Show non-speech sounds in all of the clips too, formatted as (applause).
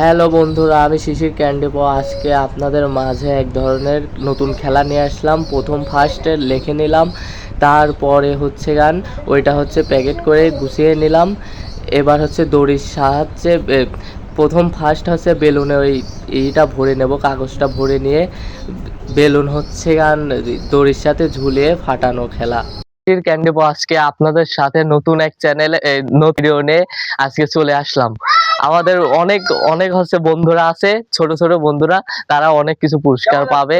Hello বন্ধুরা, আমি শিশির ক্যান্ডিপ। আজকে আপনাদের মাঝে এক ধরনের নতুন খেলা নিয়ে আসলাম। প্রথম ফার্স্টে লিখে নিলাম, তারপরে হচ্ছে গান, ওইটা হচ্ছে প্যাকেট করে গুছিয়ে নিলাম। এবার হচ্ছে দড়ির সাহায্যে প্রথম ফার্স্ট হচ্ছে বেলুনে ওই এইটা ভরে নেব, কাগজটা ভরে নিয়ে। বেলুন হচ্ছে গান, দড়ির সাথে ঝুলিয়ে ফাটানো খেলা। শিশির ক্যান্ডিপ আজকে আপনাদের সাথে নতুন এক চ্যানেলে নিয়ে আজকে চলে আসলাম। আমাদের অনেক অনেক হচ্ছে বন্ধুরা আছে ছোট ছোট বন্ধুরা তারা অনেক কিছু পুরস্কার পাবে।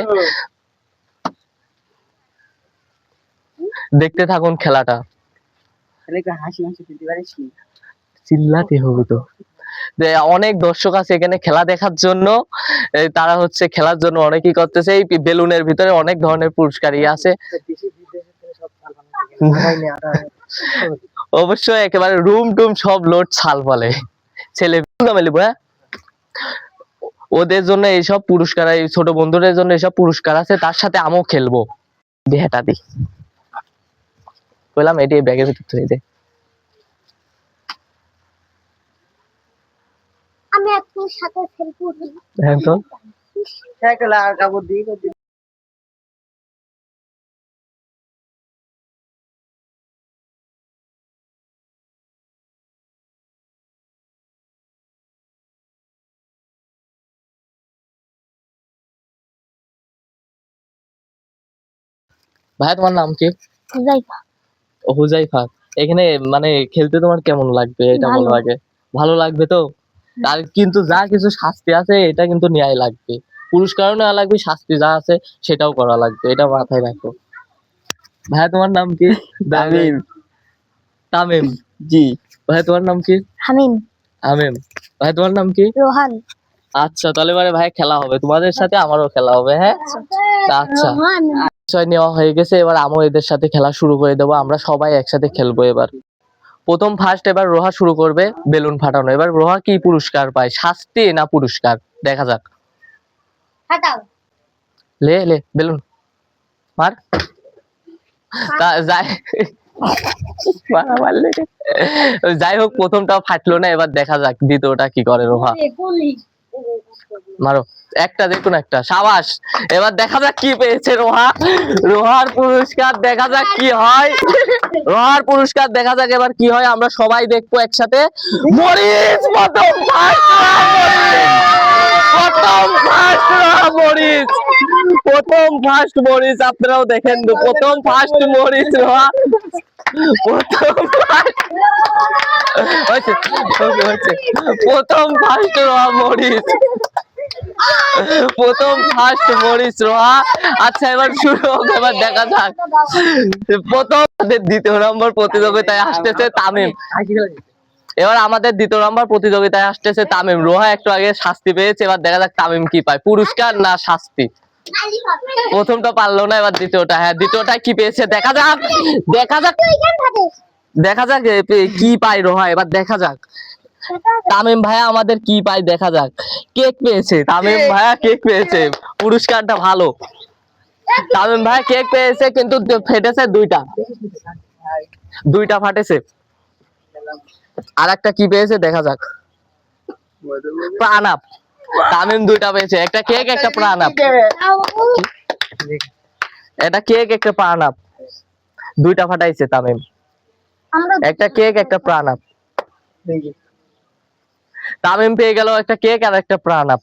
দেখতে থাকুন খেলাটা। চিল্লাতে হবে তো। যে অনেক দর্শক আছে এখানে খেলা দেখার জন্য। তারা হচ্ছে খেলার জন্য অনেকই করতেছে। এই বেলুনের ভিতরে অনেক ধরনের পুরস্কারই আছে দেশি বিদেশে থেকে সব চাল বানাতে গেছে। আড়াই নে, আড়াই। অবশ্যই একেবারে রুম টুম সব লোড ছাল বলে। ছেলে হ্যাঁ? ওদের জন্য এইসব পুরস্কার এই ছোট বন্ধুদের জন্য এইসব পুরস্কার আছে তার সাথে আমিও খেলব। দি বললাম এটি ব্যাগের ভিতর দে। আমি আপনার সাথে উঠি হ্যাঁ তো? সাইকেল কাপড় দিয়ে করে দিবি। ভাই তোমার নাম কি? হুজাইফা। হুজাইফা। এখানে মানে খেলতে তোমার কেমন লাগবে? এটা ভালো। বলো আগে। ভালো লাগবে তো? আর কিন্তু যা কিছু শাস্তি আছে এটা কিন্তু ন্যায় লাগবে। পুরস্কারও নেওয়া লাগবে শাস্তি যা আছে সেটাও করা লাগবে। এটা মাথায় রাখো। ভাই তোমার নাম কি? (laughs) তামিম। তামিম। জি। ভাই তোমার নাম কি? হামিম। আমিম ভাই তোমার নাম কি? রোহান। আচ্ছা তাহলে এবারে ভাই খেলা হবে। তোমাদের সাথে আমারও খেলা হবে হ্যাঁ? আচ্ছা। বিষয় নেওয়া হয়ে গেছে এবার আমিও এদের সাথে খেলা শুরু করে দেবো। আমরা সবাই একসাথে খেলব এবার। প্রথম ফার্স্ট এবার রোহা শুরু করবে বেলুন ফাটানো। এবার রোহা কি পুরস্কার পায়? শাস্তি না পুরস্কার? দেখা যাক। লে লে বেলুন। মার। তা যাই। হোক প্রথমটাও ফাটলো না এবার দেখা যাক দ্বিতীয়টা কি করে রোহা। মারো। একটা দেখুন একটা, সাবাস। এবার দেখা যাক কি পেয়েছে রোহা। রোহার পুরস্কার, দেখা যাক কি হয়। রোহার পুরস্কার, দেখা যাক এবার কি হয়। আমরা সবাই দেখব একসাথে। মরিচ মতো প্রথম ফার্স্ট মরিচ। আপনারাও দেখেন প্রথম ফার্স্ট মরিচ প্রথম ফার্স্ট রোহা মরিচ। প্রথম ফার্স্ট মরিচ রোহা আচ্ছা এবার শুরু হোক, এবার দেখা যাক। প্রথম, দ্বিতীয় নম্বর প্রতিযোগিতায় আসতেছে তামিম। এবার আমাদের দ্বিতীয় নম্বর প্রতিযোগিতায় আসতেছে তামিম। রোহা একটু আগে শাস্তি পেয়েছে এবার দেখা যাক তামিম কি পায়। পুরস্কার না শাস্তি? প্রথমটা পারল না এবার দ্বিতীয়টা। হ্যাঁ দ্বিতীয়টা কি পেয়েছে? দেখা যাক দেখা যাক। দেখা যাক কি পায় রোহা এবার দেখা যাক। তামিম ভাইয়া আমাদের কি পায় দেখা যাক। কেক পেয়েছে তামিম ভাইয়া কেক পেয়েছে। পুরস্কারটা ভালো। তামিম ভাইয়া কেক পেয়েছে কিন্তু ফেটেছে দুইটা। দুইটা ফাটেছে। আর একটা কি পেয়েছে? দেখা যাক। প্রাণ আপ তামিম দুইটা পেয়েছে। একটা কেক একটা প্রাণ আপ এটা কেক একটা প্রাণ আপ দুইটা ফাটাইছে তামিম। একটা কেক একটা প্রাণ আপ এই যে, তামিম পেয়ে গেল একটা কেক আর একটা প্রাণ আপ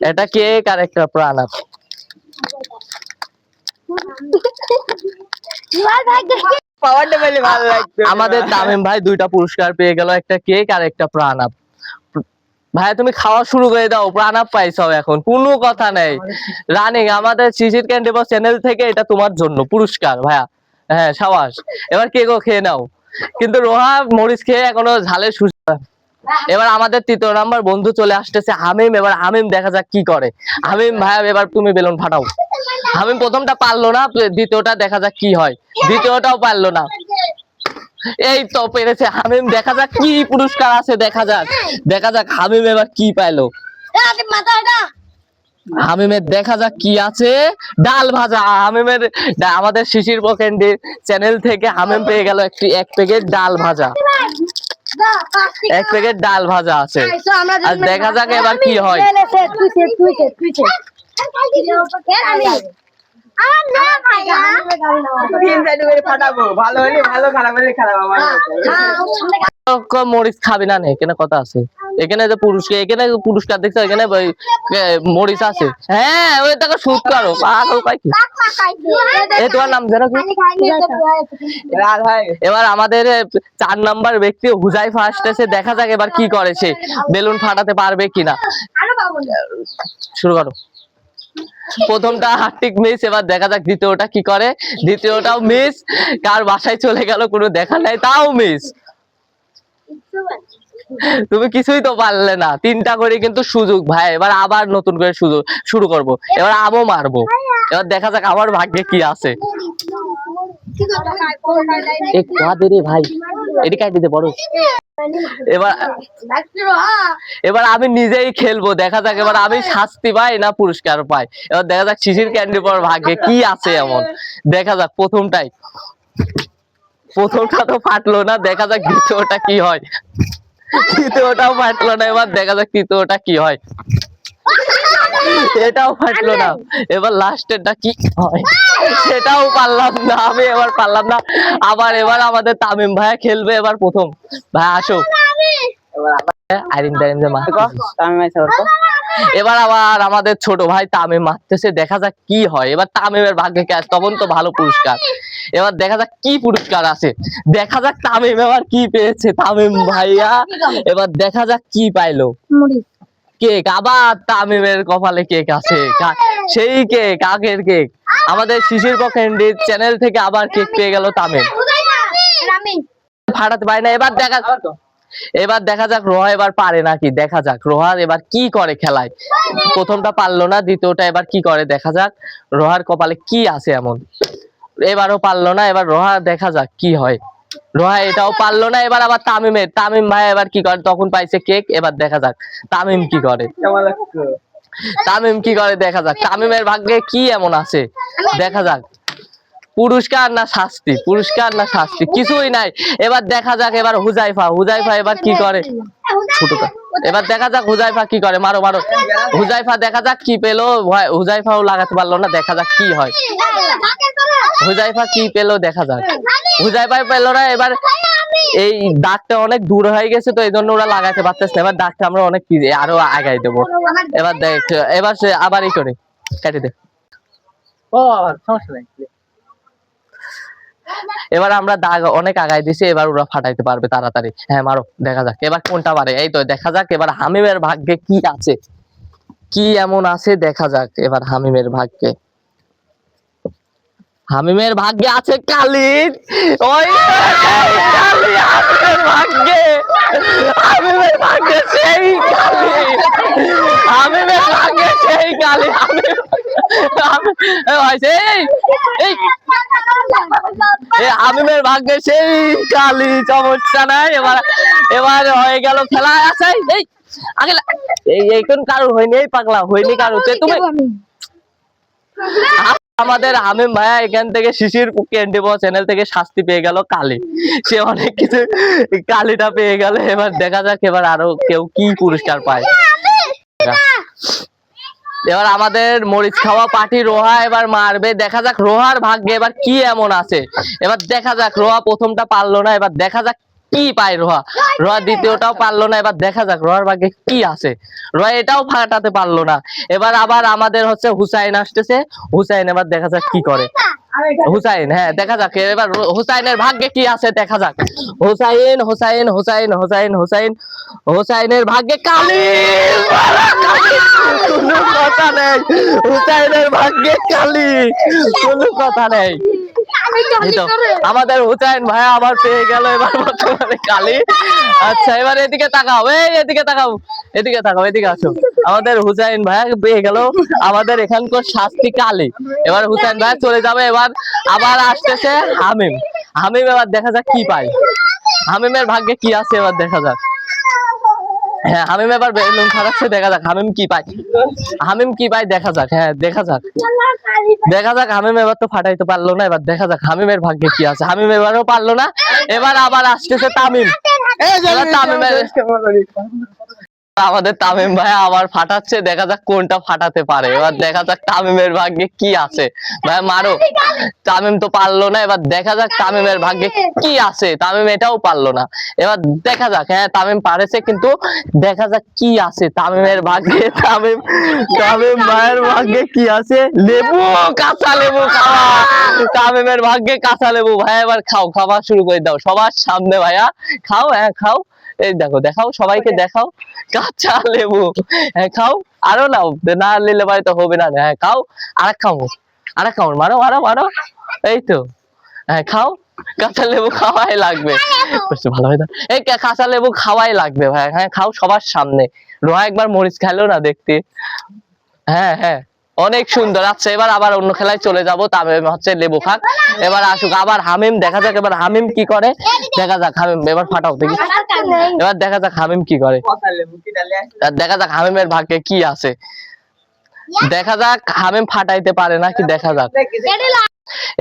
এটা কেক আর একটা প্রাণ আপ জুয়ার ভাইকে পাওয়ারটা পেলে ভালো লাগতো আমাদের তামিম ভাই দুইটা পুরস্কার পেয়ে গেল একটা কেক আর একটা প্রাণ আপ ভাই তুমি খাওয়া শুরু করে দাও প্রাণ আপ পাইছো এখন কোনো কথা নেই। রানিং আমাদের শিশির ক্যান্ডিব চ্যানেল থেকে এটা তোমার জন্য পুরস্কার ভাইয়া। হ্যাঁ সাবাস। এবার কেকও খেয়ে নাও। কিন্তু রোহা মরিচ খেয়ে এখনও ঝালের সুস্থ এবার আমাদের তৃতীয় নাম্বার বন্ধু চলে আসতেছে হামিম। এবার হামিম দেখা যাক কি করে। হামিম ভাইয়া এবার তুমি বেলুন ফাটাও। হামিম প্রথমটা পারল না দ্বিতীয়টা দেখা যাক কি হয়। দ্বিতীয়টাও পারল না। এই তো পেরেছে হামিম দেখা যাক কি পুরস্কার আছে দেখা যাক। দেখা যাক হামিম এবার কি পাইলো। হামিমের দেখা যাক কি আছে। ডাল ভাজা হামিমের আমাদের শিশির বকেন্ডির চ্যানেল থেকে হামিম পেয়ে গেল একটি এক প্যাকেট ডাল ভাজা। এক প্যাকেট ডাল ভাজা আছে। আর দেখা যাক এবার কি হয়। মরিচ খাবি না এখানে কথা আছে। এখানে যে পুরস্কার এখানে পুরস্কার দেখছ এখানে মরিচ আছে। হ্যাঁ ওই টাকা শুট করো। পাগল পাই কি? এই তোমার নাম যেন হয়ে। এবার আমাদের চার নাম্বার ব্যক্তি হুজাই ফার্স্ট এসে দেখা যাক এবার কি করে সে। বেলুন ফাটাতে পারবে কিনা। শুরু করো। প্রথমটা হার্টিক মিস এবার দেখা যাক দ্বিতীয়টা কি করে। দ্বিতীয়টাও মিস কার বাসায় চলে গেল কোনো দেখা নাই, তাও মিস তুমি কিছুই তো পারলে না, তিনটা করে কিন্তু সুযোগ ভাই, এবার আবার নতুন করে সুযোগ, শুরু করব। এবার আমও মারবো। এবার দেখা যাক আমার ভাগ্যে কি আছে। এবার আমি নিজেই খেলব। দেখা যাক, এবার আমি শাস্তি পাই না পুরস্কার পাই। এবার দেখা যাক শিশির ক্যান্ডি পর ভাগ্যে কি আছে এমন। দেখা যাক প্রথমটাই প্রথমটা তো ফাটলো না, দেখা যাক দ্বিতীয়টা কি হয়। তৃতীয়টাও ফাটলো না, এবার দেখা যাক তৃতীয়টা কি হয়। এটাও ফাটলো না। এবার লাস্টেরটা কি হয়? সেটাও পারলাম না। আমি এবার পারলাম না। আবার এবার আমাদের তামিম ভাইয়া খেলবে এবার প্রথম। ভাই আসো। আইরিন টাইরিন যে মারতেছিস। আমি মাইসা করতো এবার আবার আমাদের ছোট ভাই তামিম মারতেছে। দেখা যাক কি হয়। এবার তামিমের ভাগ্যে কি আছে? তখন তো ভালো পুরস্কার। এবার দেখা যাক কি পুরস্কার আছে। দেখা যাক তামিম এবার কি পেয়েছে তামিম ভাইয়া। এবার দেখা যাক কি পাইলো। কেক, আবার তামিমের কপালে কেক আছে। সেই কেক, আগের কেক। আমাদের শিশির পকেন্ডি চ্যানেল থেকে আবার কেক পেয়ে গেল তামিম। ফাটাতে পারে না, এবার দেখা এবার দেখা যাক রোহা এবার পারে নাকি। দেখা যাক রোহার এবার কি করে খেলায়। প্রথমটা পারল না, দ্বিতীয়টা এবার কি করে, দেখা যাক। রোহার কপালে কি আছে এমন। এবারও পারল না, এবার রোহা দেখা যাক কি হয়। রোহা এটাও পারল না, এবার আবার তামিমের তামিম ভাই এবার কি করে? তখন পাইছে কেক এবার দেখা যাক, তামিম কি করে? তামিম কি করে? দেখা যাক, তামিমের ভাগ্যে কি এমন আছে? দেখা যাক। পুরস্কার না শাস্তি? পুরস্কার না শাস্তি? কিছুই নাই। এবার দেখা যাক, এবার হুজাইফা হুজাইফা এবার কি করে? ছোটটা। এবার দেখা যাক হুজাইফা কি করে? মারো মারো। হুজাইফা দেখা যাক কি পেল। হুজাইফাও লাগাতে পারল না, দেখা যাক কি হয়। হুজাইফা কি পেল, দেখা যাক। হুজাইফা পেল না এবার এই দাগটা অনেক দূর হয়ে গেছে তো এই জন্য ওরা লাগাতে পারতেছে না। এবার দাগটা আমরা অনেক আরও আগাই দেবো। এবার দেখ এবার সে আবার ই করে কেটে দে। ও সমস্যা নাই। এবার আমরা দাগ অনেক আগাই দিছি এবার ওরা ফাটাইতে পারবে তাড়াতাড়ি। হ্যাঁ মারো দেখা যাক এবার কোনটা পারে এই তো দেখা যাক এবার হামিমের ভাগ্যে কি আছে। কি এমন আছে দেখা যাক এবার হামিমের ভাগ্যে। হামিমের ভাগ্যে আছে কালি। ওই কালি, হামিমের ভাগ্যে। হামিমের ভাগ্যে সেই কালি। হামিমের ভাগ্যে সেই কালি। ভাই সেই আমিমের ভাগ্যে সেই কালি। সমস্যা নাই, এবার এবার হয়ে গেল খেলা। আছে এই আগে এই কোন কারোর? হয়নি, এই পাগলা। হয়নি কারোর। তে তুমি আমাদের আমিম ভাইয়া এখান থেকে শিশির ক্যান্ডি চ্যানেল থেকে শাস্তি পেয়ে গেল কালি। সে অনেক কিছু কালিটা পেয়ে গেল, এবার দেখা যাক এবার আরও কেউ কি পুরস্কার পায়। এবার আমাদের মরিচ খাওয়া পার্টি রোহা এবার মারবে, দেখা যাক রোহার ভাগ্যে এবার কি এমন আছে। এবার দেখা যাক, রোহা প্রথমটা পারল না, এবার দেখা যাক কি পায় রোহা? রোহা দ্বিতীয়টাও পারল না এবার দেখা যাক রোহার ভাগ্যে কি আছে। রোহা এটাও ফাটাতে পারল না। এবার আবার আমাদের হচ্ছে হুসাইন আসতেছে। হুসাইন এবার দেখা যাক কি করে। হুসাইন হ্যাঁ দেখা যাক। এবার হুসাইনের ভাগ্যে কি আছে দেখা যাক। হুসাইন হুসাইন হুসাইন হুসাইন হুসাইন। হুসাইনের ভাগ্যে কালি! কোনো কথা নেই। হুসাইনের ভাগ্যে কালি। কোনো কথা নেই। আমাদের হুসাইন ভাই আবার পেয়ে গেল এবার বর্তমানে কালি। আচ্ছা এবার এদিকে তাকাও এই এদিকে তাকাও এদিকে তাকাও এদিকে আসো। আমাদের হুসাইন ভাই পেয়ে গেল আমাদের এখানকার শাস্তি কালি। এবার হুসাইন ভাই চলে যাবে এবার আবার আসতেছে হামিম। হামিম এবার দেখা যাক কি পায়। হামিমের ভাগ্যে কি আছে এবার দেখা যাক। হ্যাঁ হামিম এবার বেলুন ফাটাচ্ছে দেখা যাক হামিম কি পায়। হামিম কি পায় দেখা যাক হ্যাঁ দেখা যাক। দেখা যাক হামিম এবার তো ফাটাইতে পারল না এবার দেখা যাক হামিমের ভাগ্যে কি আছে। হামিম এবারও পারল না এবার আবার আসতেছে তামিম। তামিমের আমাদের তামিম ভাই আবার ফাটাচ্ছে দেখা যাক কোনটা ফাটাতে পারে। এবার দেখা যাক তামিমের ভাগ্যে কি আছে। ভাই মারো। তামিম তো পারল না এবার দেখা যাক তামিমের ভাগ্যে কি আছে। তামিম এটাও পারল না। এবার দেখা যাক হ্যাঁ তামিম পারেছে কিন্তু দেখা যাক কি আছে। তামিমের ভাগ্যে তামিম তামিম ভাইয়ের ভাগ্যে কি আছে? লেবু কাঁচা লেবু খাওয়া। তামিমের ভাগ্যে কাঁচা লেবু। ভাই এবার খাও খাওয়া শুরু করে দাও। সবার সামনে ভাইয়া। খাও হ্যাঁ খাও। এই দেখো দেখাও সবাইকে দেখাও। কাঁচা লেবু। হ্যাঁ খাও। আরও নাও না নিলে পারে তো হবে না। হ্যাঁ খাও। আর এক খাও আর এক খাও মারো মারো মারো। এই তো। হ্যাঁ খাও। কাঁচা লেবু খাওয়াই লাগবে। ভালো হয় না। এই কাঁচা লেবু খাওয়াই লাগবে ভাই। হ্যাঁ খাও সবার সামনে। রোহা একবার মরিচ খেলো না দেখতে। হ্যাঁ হ্যাঁ। অনেক সুন্দর। আচ্ছা এবার আবার অন্য খেলায় চলে যাব। তামিম হচ্ছে লেবু খাক এবার আসুক আবার হামিম। দেখা যাক এবার হামিম কি করে। দেখা যাক হামিম এবার ফাটাও দেখি। এবার দেখা যাক হামিম কি করে। দেখা যাক হামিমের ভাগ্যে কি আছে। দেখা যাক হামিম ফাটাইতে পারে নাকি দেখা যাক।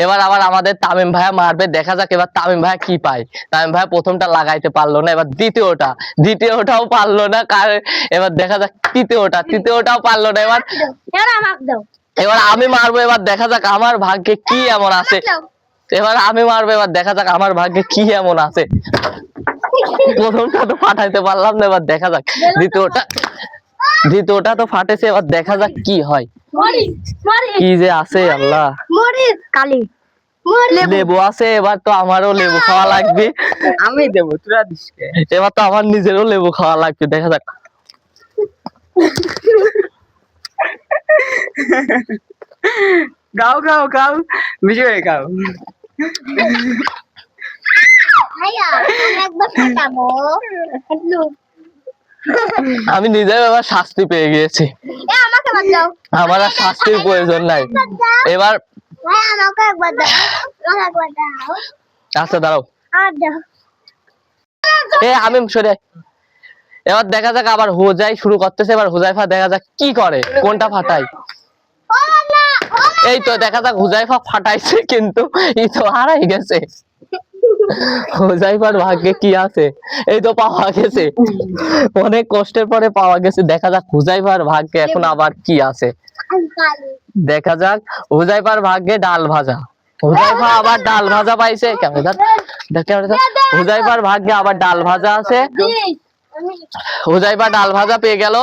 এবার আবার আমাদের তামিম ভাইয়া মারবে দেখা যাক এবার তামিম ভাইয়া কি পায়। তামিম ভাইয়া প্রথমটা লাগাইতে পারল না এবার দ্বিতীয়টা দ্বিতীয়টাও পারল না কার এবার দেখা যাক তৃতীয়টা তৃতীয়টাও পারল না এবার এবার আমি মারবো এবার দেখা যাক আমার ভাগ্যে কি এমন আছে। এবার আমি মারবো এবার দেখা যাক আমার ভাগ্যে কি এমন আছে। প্রথমটা তো ফাটাইতে পারলাম না এবার দেখা যাক। দ্বিতীয়টা দ্বিতীয়টা তো ফাটেছে এবার দেখা যাক কি হয়। কি যে আছে আল্লাহ। কালি। লেবু আছে এবার তো আমারও লেবু খাওয়া লাগবে। আমি দেবো তোরা দিস কে? এবার তো আমার নিজেরও লেবু খাওয়া লাগবে দেখা যাক। গাও গাও গাও বেশি করে গাও। ভাইয়া আমি একবার ফাটাবো আমি নিজের এবার শাস্তি পেয়ে গিয়েছি। আমার আর শাস্তির প্রয়োজন নাই। এবার আচ্ছা দাঁড়াও। এ আমি সরে। এবার দেখা যাক আবার হোজাই শুরু করতেছে। এবার হুজাইফা দেখা যাক কি করে কোনটা ফাটাই এই তো দেখা যাক হুজাইফা ফাটাইছে কিন্তু এই তো হারাই গেছে। হুজাইফার ভাগ্যে কি আছে? এই তো পাওয়া গেছে। অনেক কষ্টের পরে পাওয়া গেছে। দেখা যাক হুজাইফার ভাগ্যে এখন আবার কি আছে। দেখা যাক হুজাইফার ভাগ্যে ডাল ভাজা। হুজাইফা আবার ডাল ভাজা পাইছে। হুজাইফার ভাগ্যে আবার ডাল ভাজা আছে। হুজাইফা ডাল ভাজা পেয়ে গেল।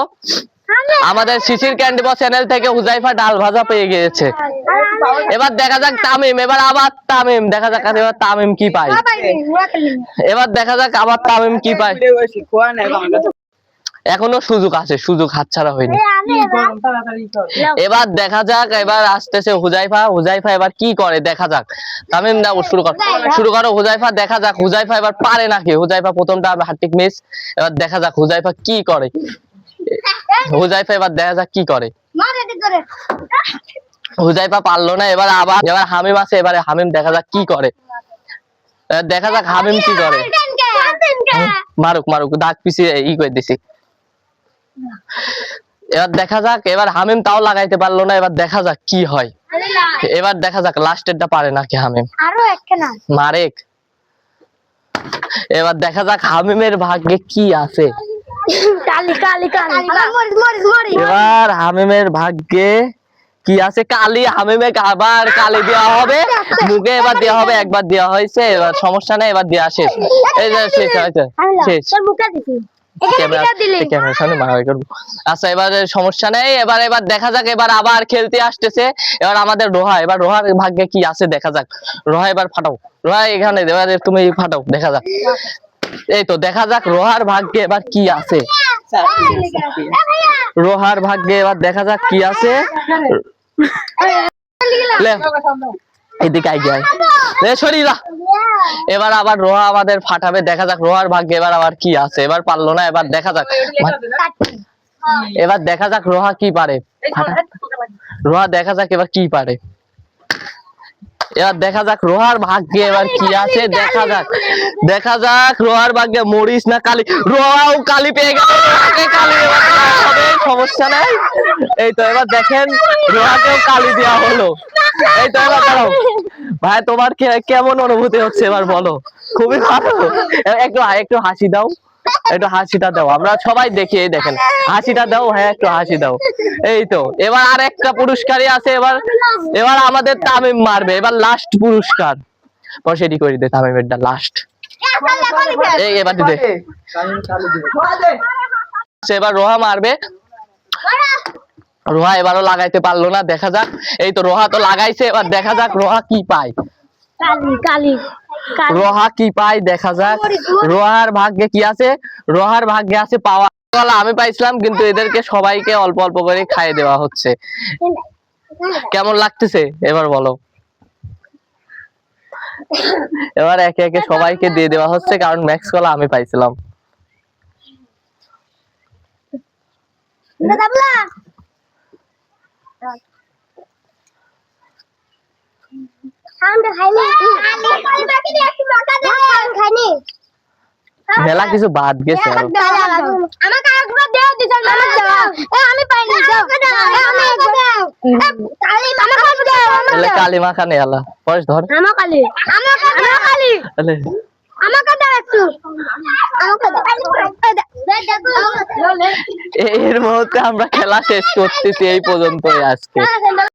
আমাদের শিশির ক্যান্ডি বস চ্যানেল থেকে হুজাইফা ডাল ভাজা পেয়ে গিয়েছে। এবার দেখা যাক তামিম এবার আবার তামিম দেখা যাক এবার তামিম কি পায়। এবার দেখা যাক আবার তামিম কি পায়। এখনও সুযোগ আছে সুযোগ হাতছাড়া হয়নি। এবার দেখা যাক এবার আসতেছে হুজাইফা। হুজাইফা এবার কি করে? দেখা যাক। তামিম দাও শুরু কর। শুরু করো হুজাইফা দেখা যাক। হুজাইফা এবার পারে নাকি? হুজাইফা প্রথমটা হার্টিক মিস। এবার দেখা যাক হুজাইফা কি করে। হুজাইফা এবার দেখা যাক কি করে। হুজাইফা পারল না এবার আবার এবার হামিম আছে এবারে হামিম দেখা যাক কি করে। দেখা যাক হামিম কি করে। মারুক মারুক দাগ পিছিয়ে ই করে দিছি। এবার দেখা যাক এবার হামিম তাও লাগাইতে পারল না এবার দেখা যাক কি হয়। এবার দেখা যাক লাস্টেরটা পারে নাকি হামিম? আরও একখানা মারেক। এবার দেখা যাক হামিমের ভাগ্যে কি আছে। এবার হামিমের ভাগ্যে কি আছে? কালি হামিমে আবার কালি দেওয়া হবে। মুখে এবার দেওয়া হবে একবার দেওয়া হয়েছে এবার সমস্যা নেই এবার দেওয়া শেষ। এই যে শেষ হয়েছে শেষ আচ্ছা এবার সমস্যা নেই এবার এবার দেখা যাক এবার আবার খেলতে আসতেছে। এবার আমাদের রোহা এবার রোহার ভাগ্যে কি আছে দেখা যাক। রোহা এবার ফাটাও। রোহা এখানে এবার তুমি ফাটাও দেখা যাক। এই তো দেখা যাক রোহার ভাগ্যে এবার কি আছে। রোহার ভাগ্যে এবার দেখা যাক কি আছে। লে, এদিকে আই যায় লে সরি যা এবার আবার রোহা আমাদের ফাটাবে দেখা যাক রোহার ভাগ্যে এবার আবার কি আছে। এবার পারল না এবার দেখা যাক। এবার দেখা যাক রোহা কি পারে। রোহা দেখা যাক এবার কি পারে। এবার দেখা যাক রোহার ভাগ্যে এবার কি আছে দেখা যাক। দেখা যাক রোহার ভাগ্যে মরিস না কালি। রোহাও কালি পেয়ে গেল রোহাকে কালি এবার হবে সমস্যা সমস্যা নাই। এই তো এবার দেখেন রোহাকেও কালি দেওয়া হলো। এই তো এবার দাঁড়াও। ভাই তোমার কেমন অনুভূতি হচ্ছে এবার বলো? খুবই ভালো। একটু একটু হাসি দাও। একটু হাসিটা দাও, আমরা সবাই দেখি, এই দেখেন। হাসিটা দাও হ্যাঁ একটু হাসি দাও। এই তো, এবার আর একটা পুরস্কারই আছে, এবার এবার আমাদের তামিম মারবে, এবার লাস্ট পুরস্কার। পয়সাটি করে দে তামিমেরটা লাস্ট এই, এবার দিতে এবার রোহা মারবে। রোহা এবারও লাগাইতে পারল না, দেখা যাক। এই তো, রোহা তো লাগাইছে, এবার দেখা যাক রোহা কি পায়। কালি কালি। রোহা কি পায় দেখা যাক। রোহার ভাগ্যে কি আছে? রোহার ভাগ্যে আছে পাওয়া। কলা আমি পাইছিলাম কিন্তু এদেরকে সবাইকে অল্প অল্প করে খাইয়ে দেওয়া হচ্ছে। কেমন লাগতেছে? এবার বলো। এবার একে একে সবাইকে দিয়ে দেওয়া হচ্ছে কারণ ম্যাক্স কলা আমি পাইছিলাম। দাদা খাইনি? মেলা কিছু বাদ গেছে আরও। আমাকে আরেকবার দেও দিছ না? এ আমি পাইনি দাও এ আমি দাও। কালি আমাকে দাও এলে কালি মাখা নেই আলা। পয়স ধর। আমার কালি আমার কালি এলে। আমাকে দাও একটু। এর মুহূর্তে আমরা খেলা শেষ করতেছি এই পর্যন্তই আজকে।